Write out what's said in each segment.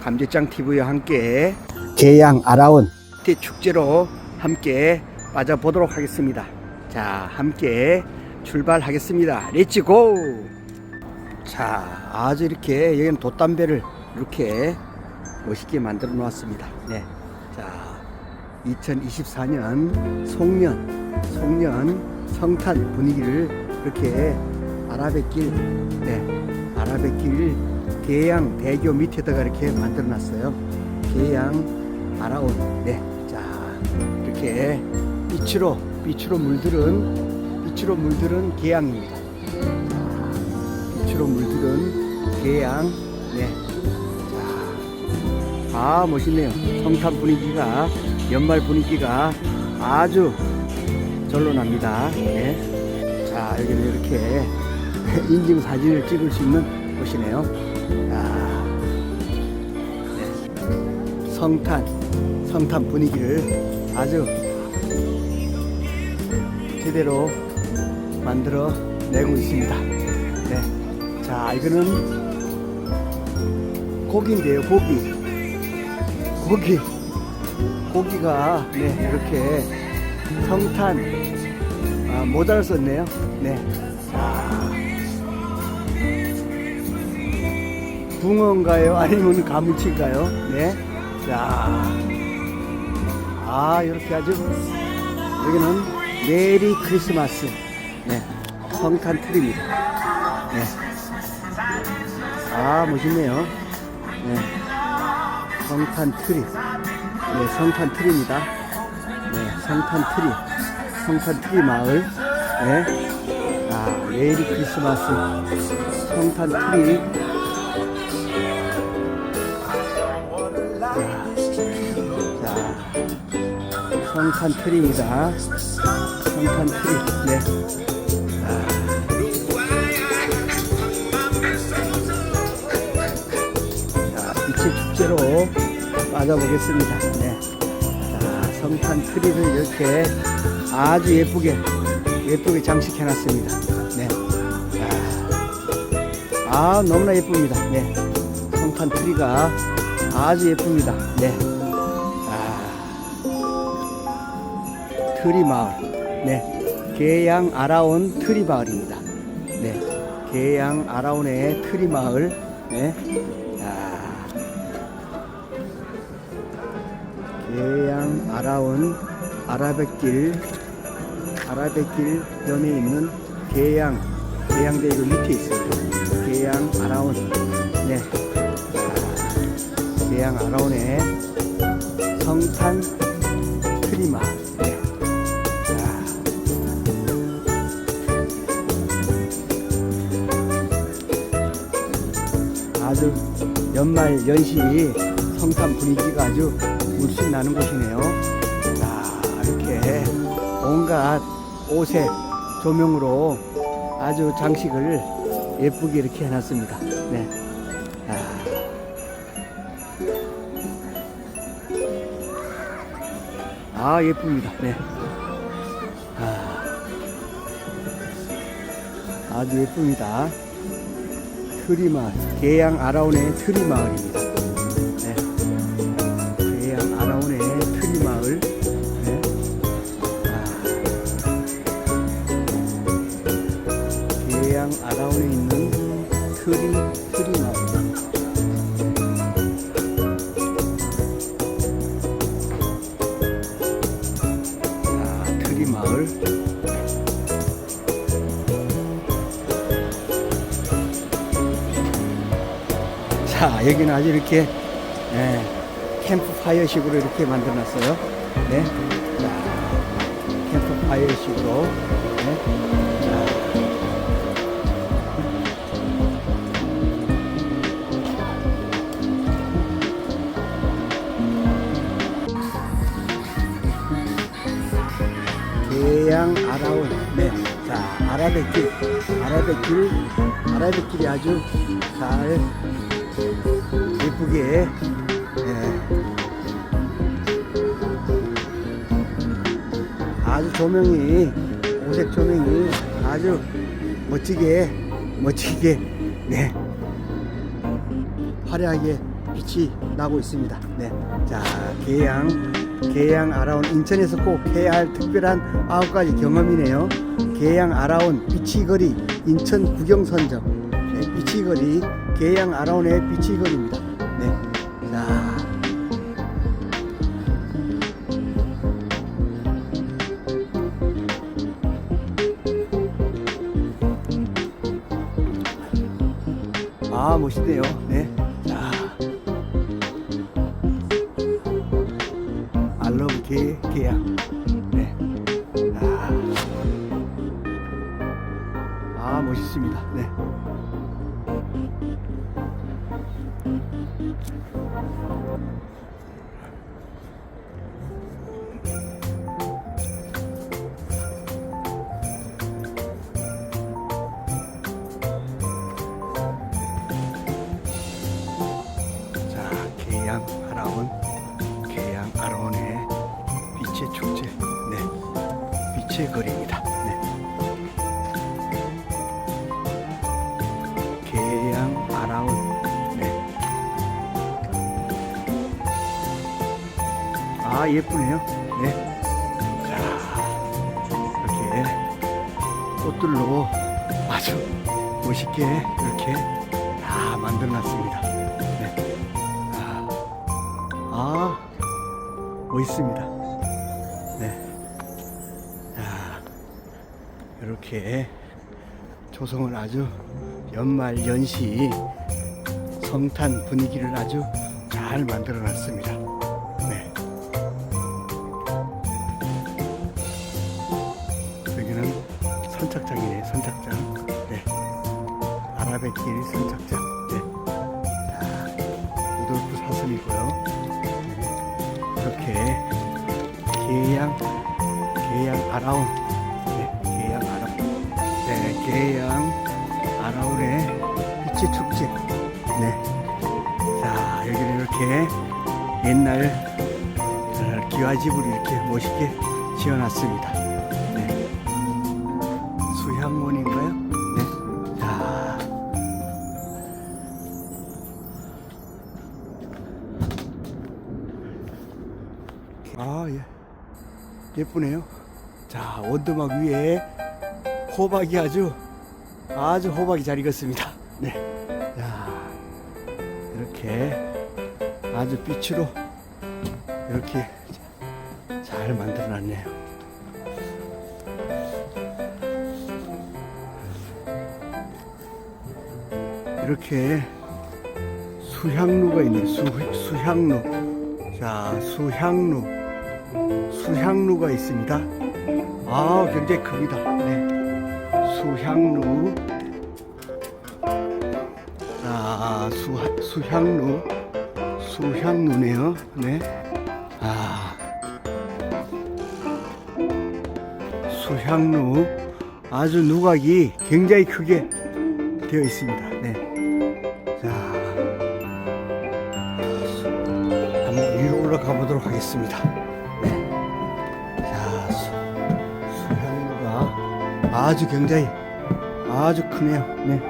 감제장 TV와 함께 계양 아라온 축제로 함께 빠져보도록 하겠습니다. 자, 함께 출발하겠습니다. 렛츠 고! 자, 아주 이렇게 여기는 돛담배를 이렇게 멋있게 만들어 놓았습니다. 네. 자, 2024년 송년, 송년 성탄 분위기를 이렇게 아라뱃길, 네, 아라뱃길 계양 대교 밑에다가 이렇게 만들어 놨어요. 계양 아라온, 네, 자, 이렇게 빛으로, 빛으로 물들은, 빛으로 물들은 계양입니다. 자, 빛으로 물들은 계양, 네, 자, 아 멋있네요. 성탄 분위기가 연말 분위기가 아주 절로 납니다. 네. 자 여기는 이렇게 인증 사진을 찍을 수 있는 곳이네요. 자, 네. 성탄 성탄 분위기를 아주 제대로 만들어 내고 있습니다. 네. 자 이거는 고기인데요, 고기. 고기. 고기가, 네, 이렇게 성탄, 아, 모자를 썼네요. 네. 붕어인가요? 아니면 가무치인가요? 네. 자. 아, 이렇게 아주, 여기는 메리 크리스마스. 네. 성탄 트리입니다. 네. 아, 멋있네요. 네. 성탄 트리. 네, 성탄 트리입니다. 네, 성탄 트리. 성탄 트리 마을. 네. 아, 메리 크리스마스. 성탄 트리. 성탄 트리입니다. 성탄 트리. 네. 자, 빛의 축제로 빠져보겠습니다. 네. 자, 성탄 트리를 이렇게 아주 예쁘게, 예쁘게 장식해 놨습니다. 네. 자, 아, 너무나 예쁩니다. 네. 성탄 트리가 아주 예쁩니다. 네. 트리 마을. 네. 계양 아라온 트리 마을입니다. 네. 계양 아라온의 트리 마을. 네. 자, 계양 아라온 아라뱃길 아라뱃길 변에 있는 계양 계양대교 밑에 있습니다. 계양 아라온 네 자, 계양 아라온의 성탄 트리마 네. 아주 연말 연시 성탄 분위기가 아주 물씬 나는 곳이네요. 자, 이렇게 온갖 옷에 조명으로 아주 장식을 예쁘게 이렇게 해놨습니다. 네. 아, 아 예쁩니다. 네. 아, 아주 예쁩니다. 트리마을, 계양 아라온의 트리마을입니다. 네. 계양 아라온의 트리마을. 네. 아. 계양 아라온에 있는 트리, 트리마을. 자, 트리마을. 자, 여기는 아주 이렇게 예, 캠프파이어식으로 이렇게 만들어놨어요. 네, 자, 캠프파이어식으로. 네, 자. 계양 아라온 네. 자 아라뱃길 아라뱃길 아라뱃길이 아주 잘 예쁘게 예. 아주 조명이 오색 조명이 아주 멋지게 멋지게 네 화려하게 빛이 나고 있습니다. 네. 자, 계양, 계양 아라온 인천에서 꼭 해야 할 특별한 아홉 가지 경험이네요. 계양 아라온 비치거리 인천 구경선정. 네, 비치거리 계양 아라온의 비치거리입니다. 네. 자. 아 멋있네요. 네. 자, 알러브 개 개양. 네. 아, 아 멋있습니다. 네. 자, 계양 아라온, 계양 아라온의 빛의 축제, 네, 빛의 거리 아 예쁘네요. 네. 자, 이렇게 꽃들로 아주 멋있게 이렇게 다 만들어놨습니다. 네. 아, 아, 멋있습니다. 네. 자, 이렇게 조성을 아주 연말 연시 성탄 분위기를 아주 잘 만들어 놨습니다. 선착장이네, 선착장. 네. 아라뱃길 선착장. 네. 루돌프 사슴이고요. 네. 이렇게 계양 계양 아라운 네, 계양 아라운 네, 계양 아라운의 빛의 축제 네. 자, 여기는 이렇게 옛날 어, 기와집을 이렇게 멋있게 지어놨습니다. 아, 예. 예쁘네요. 자, 원두막 위에 호박이 아주, 아주 호박이 잘 익었습니다. 네. 자, 이렇게 아주 빛으로 이렇게 잘 만들어 놨네요. 이렇게 수향루가 있네. 수, 수향루. 자, 수향루. 수향루가 있습니다. 아, 굉장히 큽니다. 네. 수향루. 자, 수, 수향루. 수향루네요. 네. 아. 수향루. 아주 누각이 굉장히 크게 되어 있습니다. 네. 자. 한번 위로 올라가 보도록 하겠습니다. 아주 굉장히 아주 크네요. 네.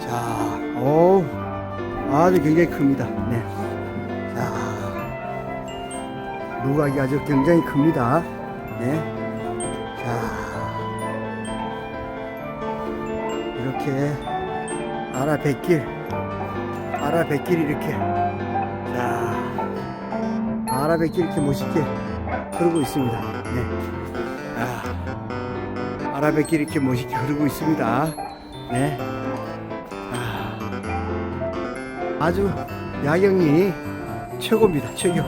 자, 오, 아주 굉장히 큽니다. 네. 자, 누각이 아주 굉장히 큽니다. 네. 자, 이렇게 아라 백길, 아라 백길이 이렇게 자, 아라뱃길 이렇게 멋있게 흐르고 있습니다. 네. 아, 아라뱃길 이렇게 멋있게 흐르고 있습니다. 네. 아, 아주 야경이 최고입니다. 최고.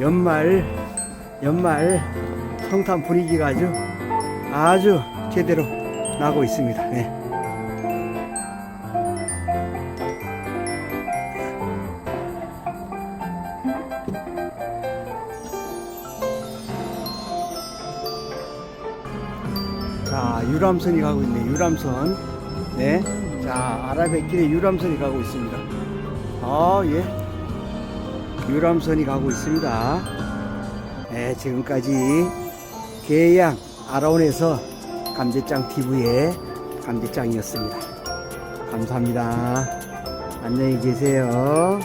연말, 연말 성탄 분위기가 아주, 아주 제대로 나고 있습니다. 네. 유람선이 가고 있네. 유람선. 네. 자, 아라뱃길에 유람선이 가고 있습니다. 아, 예. 유람선이 가고 있습니다. 네, 지금까지 계양 아라온에서 감제장 TV의 감제장이었습니다. 감사합니다. 안녕히 계세요.